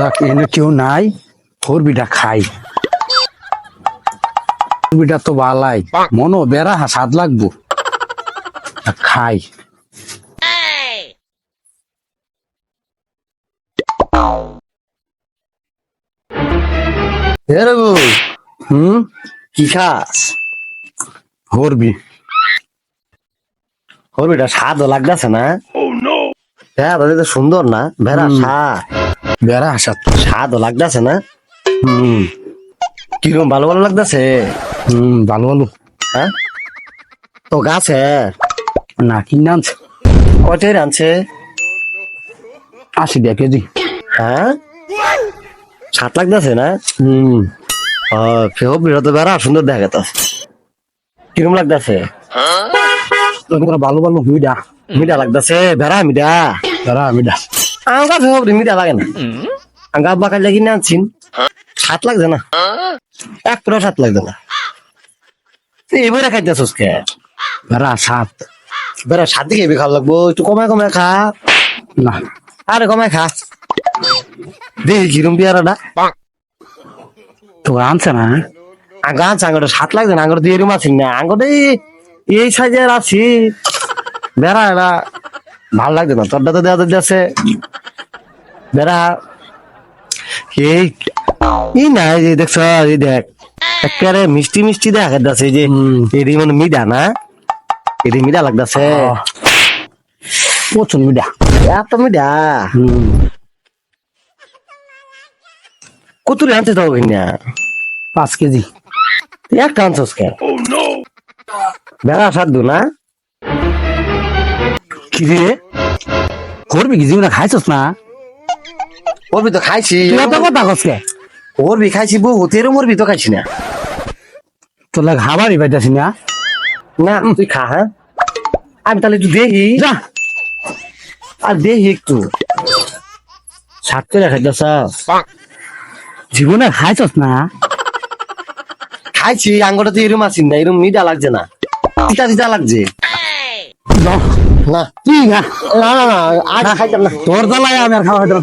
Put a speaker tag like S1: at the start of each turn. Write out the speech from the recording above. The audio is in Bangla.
S1: দেখ এনে কেউ নাই? ফোরবিটা খাই। ফোরবিটা তো বালাই। মনো বেড়া হা স্বাদ লাগবো। খাই। হুম?
S2: কি খাস?
S1: ফোরবি
S2: ওর বেটা স্বাদও লাগতেছে না। হ্যাঁ দাদা সুন্দর না। ভেড়া। স্বাদ।
S1: বেড়া হাসাত
S2: স্বাদও লাগতেছে না?
S1: হুম।
S2: কীরকম ভালো ভালো লাগতেছে?
S1: হুম ভালো ভালো।
S2: হ্যাঁ? তো গাছে?
S1: না কিনে আনছে?
S2: কয়টাই আনছে?
S1: আশি টাকা কেজি।
S2: হ্যাঁ? স্বাদ লাগতেছে না?
S1: হুম।
S2: ফেহ বিরত বেড়া সুন্দর দেখা গেত কীরকম লাগতেছে?
S1: ভালো ভালো মিডা
S2: মিঠা লাগতেছে? ভেড়া মিঠা?
S1: বেড়া মিডা
S2: আঙ্গা ফেহ মিঠা লাগে না আঙ্গা আব্বা লাগি না আনছিন। স্বাদ লাগছে না এক পুরো স্বাদ লাগছে না তুই এবারে খাইতেছস কে?
S1: বেড়া সাত।
S2: বেড়া স্বাদ দিকে খাওয়া লাগবো। একটু কমায় কমায় খা।
S1: না।
S2: আরে কমায় খা। দেখি কিরম পেয়ারাটা।
S1: তো আনছে না
S2: আঙ্গা আনছে আঙ্গটা স্বাদ লাগছে না আঙ্গটা দিয়ে এরম আছিস না। আঙ্গটা এই- এই সাইজের আছি। বেড়া এরা ভালো লাগছে না। তোরটা তো দেওয়া যাচ্ছে বেড়া এই এই না এই যে দেখছ এই দেখ। একেবারে মিষ্টি মিষ্টি দেখা যাচ্ছে যে। এটি মানে মিডা না? এটি মিডা লাগতেছে।
S1: প্রচুর মিডা
S2: এত মিডা
S1: হুম।
S2: কতুরে আনতে তো না
S1: পাঁচ কেজি।
S2: একটা আনছস কে বেড়া সাধু না?
S1: কি রে? করবি কি? জীবনে খাইছস না?
S2: ওরবি তো খাইছি।
S1: এত কথা কসকে
S2: ওরবি খাইছি বহুত এরম ওরবি তো খাইছি না।
S1: তোর লাগে হাবারই পাইতাছি না।
S2: না তুই খা হ্যাঁ? আমি তাহলে একটু দেখি
S1: যা।
S2: আর দেখি একটু। সাত করে খাইতেছ।
S1: জীবনে খাইছস না?
S2: খাইছি আঙ্গটা তো এরম আছি না এরম মিঠা লাগছে না। তিতা তিতা লাগছে। না।
S1: না?
S2: না না না খাইতাম না।
S1: তোর জ্বালায় আমি আর খাওয়া না।